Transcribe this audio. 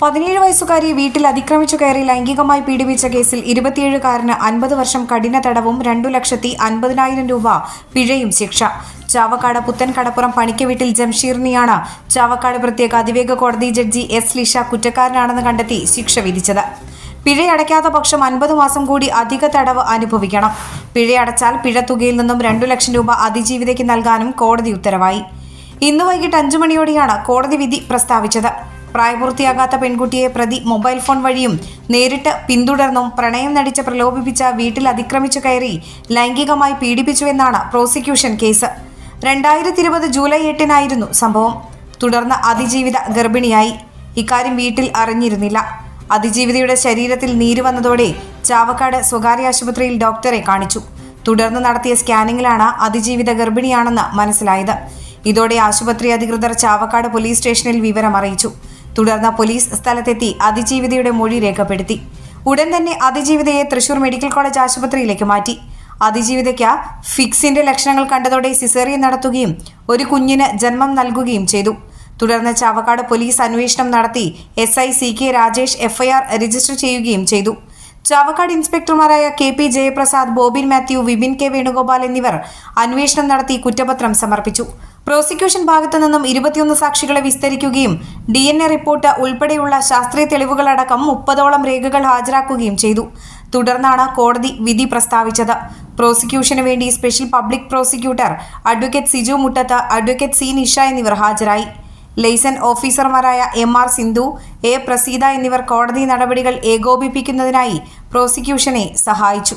പതിനേഴ് വയസ്സുകാരി വീട്ടിൽ അതിക്രമിച്ചു കയറി ലൈംഗികമായി പീഡിപ്പിച്ച കേസിൽ ഇരുപത്തിയേഴുകാരന് അൻപത് വർഷം കഠിന തടവും രണ്ടു ലക്ഷത്തി അൻപതിനായിരം രൂപ പിഴയും ശിക്ഷ. ചാവക്കാട് പുത്തൻ കടപ്പുറം പണിക്ക വീട്ടിൽ ജംഷീറിനെയാണ് ചാവക്കാട് പ്രത്യേക അതിവേഗ കോടതി ജഡ്ജി എസ് ലിഷ കുറ്റക്കാരനാണെന്ന് കണ്ടെത്തി ശിക്ഷ വിധിച്ചത്. പിഴയടയ്ക്കാത്ത പക്ഷം അൻപത് മാസം കൂടി അധിക തടവ് അനുഭവിക്കണം. പിഴയടച്ചാൽ പിഴ തുകയിൽ നിന്നും രണ്ടു ലക്ഷം രൂപ അതിജീവിതയ്ക്ക് നൽകാനും കോടതി ഉത്തരവായി. ഇന്ന് വൈകിട്ട് അഞ്ചു മണിയോടെയാണ് കോടതി വിധി പ്രസ്താവിച്ചത്. പ്രായപൂർത്തിയാകാത്ത പെൺകുട്ടിയെ പ്രതി മൊബൈൽ ഫോൺ വഴിയും നേരിട്ട് പിന്തുടർന്നും പ്രണയം നടിച്ച് പ്രലോഭിപ്പിച്ച വീട്ടിൽ അതിക്രമിച്ചു കയറി ലൈംഗികമായി പീഡിപ്പിച്ചുവെന്നാണ് പ്രോസിക്യൂഷൻ കേസ്. രണ്ടായിരത്തി ഇരുപത് ജൂലൈ എട്ടിനായിരുന്നു സംഭവം. തുടർന്ന് അതിജീവിത ഗർഭിണിയായി. ഇക്കാര്യം വീട്ടിൽ അറിഞ്ഞിരുന്നില്ല. അതിജീവിതയുടെ ശരീരത്തിൽ നീര് വന്നതോടെ ചാവക്കാട് സ്വകാര്യ ആശുപത്രിയിൽ ഡോക്ടറെ കാണിച്ചു. തുടർന്ന് നടത്തിയ സ്കാനിങ്ങിലാണ് അതിജീവിത ഗർഭിണിയാണെന്ന് മനസ്സിലായത്. ഇതോടെ ആശുപത്രി അധികൃതർ ചാവക്കാട് പോലീസ് സ്റ്റേഷനിൽ വിവരം അറിയിച്ചു തുടർന്ന് പോലീസ് സ്ഥലത്തെത്തി അതിജീവിതയുടെ മൊഴി രേഖപ്പെടുത്തി. ഉടൻ തന്നെ അതിജീവിതയെ തൃശൂർ മെഡിക്കൽ കോളേജ് ആശുപത്രിയിലേക്ക് മാറ്റി. അതിജീവിതയ്ക്ക് ഫിക്സിന്റെ ലക്ഷണങ്ങൾ കണ്ടതോടെ സിസേറിയൻ നടത്തുകയും ഒരു കുഞ്ഞിന് ജന്മം നൽകുകയും ചെയ്തു. തുടർന്ന് ചാവക്കാട് പോലീസ് അന്വേഷണം നടത്തി S I C K Rajesh FIR register ചെയ്യുകയും ചെയ്തു. Chavakkad ഇൻസ്പെക്ടർമാരായ K P Jayaprasad Bobin Mathew Vipin K Venugopal എന്നിവർ അന്വേഷണം നടത്തി കുറ്റപത്രം സമർപ്പിച്ചു. പ്രോസിക്യൂഷൻ ഭാഗത്തു നിന്നും ഇരുപത്തിയൊന്ന് സാക്ഷികളെ വിസ്തരിക്കുകയും ഡി എൻ എ റിപ്പോർട്ട് ഉൾപ്പെടെയുള്ള ശാസ്ത്രീയ തെളിവുകളടക്കം മുപ്പതോളം രേഖകൾ ഹാജരാക്കുകയും ചെയ്തു. തുടർന്നാണ് കോടതി വിധി പ്രസ്താവിച്ചത്. പ്രോസിക്യൂഷന് വേണ്ടി special public prosecutor advocate Siju Muttath advocate C Nisha എന്നിവർ ഹാജരായി. ലൈസൻ ഓഫീസർമാരായ M R Sindhu A Praseetha എന്നിവർ കോടതി നടപടികൾ ഏകോപിപ്പിക്കുന്നതിനായി പ്രോസിക്യൂഷനെ സഹായിച്ചു.